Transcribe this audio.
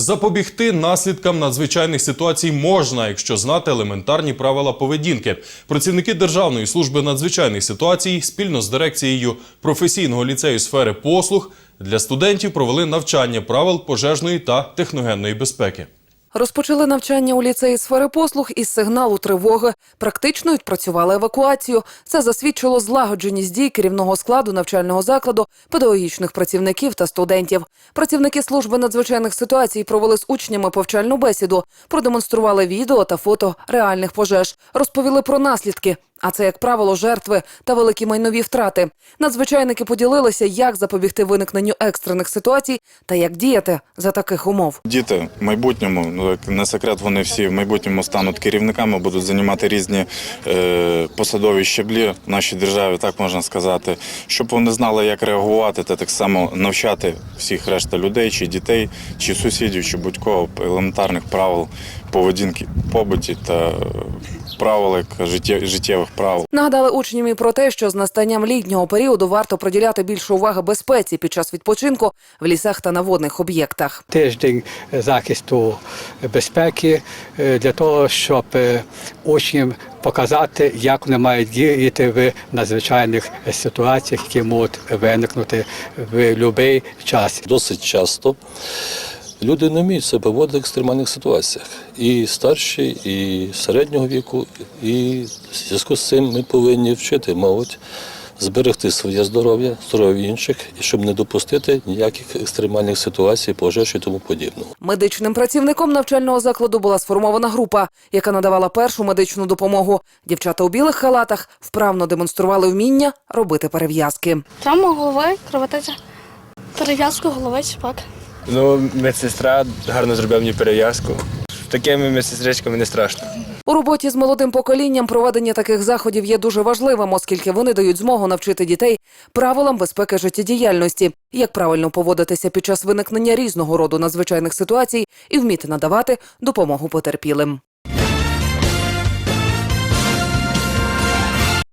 Запобігти наслідкам надзвичайних ситуацій можна, якщо знати елементарні правила поведінки. Працівники Державної служби надзвичайних ситуацій спільно з дирекцією професійного ліцею сфери послуг для студентів провели навчання правил пожежної та техногенної безпеки. Розпочали навчання у ліцеї сфери послуг із сигналу тривоги. Практично відпрацювали евакуацію. Це засвідчило злагодженість дій керівного складу навчального закладу, педагогічних працівників та студентів. Працівники служби надзвичайних ситуацій провели з учнями повчальну бесіду, продемонстрували відео та фото реальних пожеж, розповіли про наслідки. А це, як правило, жертви та великі майнові втрати. Надзвичайники поділилися, як запобігти виникненню екстрених ситуацій та як діяти за таких умов. Діти в майбутньому, ну не секрет, вони всі в майбутньому стануть керівниками, будуть займати різні е, посадові щаблі в нашій державі, так можна сказати, щоб вони знали, як реагувати, та так само навчати всіх решта людей, чи дітей, чи сусідів, чи будь-кого елементарних правил поведінки побуті та правил як життє- життєвих правил. Нагадали учням і про те, що з настанням літнього періоду варто приділяти більше уваги безпеці під час відпочинку в лісах та на водних об'єктах. тиждень захисту безпеки е, для того, щоб е, учням показати, як вони мають діяти в надзвичайних ситуаціях, які можуть виникнути в будь-який час. Досить часто люди не вміють себе поводити в екстремальних ситуаціях. І старші, і середнього віку. І в зв'язку з цим ми повинні вчити молодь зберегти своє здоров'я, здоров'я інших, і щоб не допустити ніяких екстремальних ситуацій, пожеж і тому подібного. Медичним працівником навчального закладу була сформована група, яка надавала першу медичну допомогу. Дівчата у білих халатах вправно демонстрували вміння робити перев'язки. Травма голови, кровотеча, перев'язку голови чіпак. Ну, медсестра гарно зробила мені перев'язку. Такими медсестричками не страшно. У роботі з молодим поколінням проведення таких заходів є дуже важливим, оскільки вони дають змогу навчити дітей правилам безпеки життєдіяльності, як правильно поводитися під час виникнення різного роду надзвичайних ситуацій і вміти надавати допомогу потерпілим.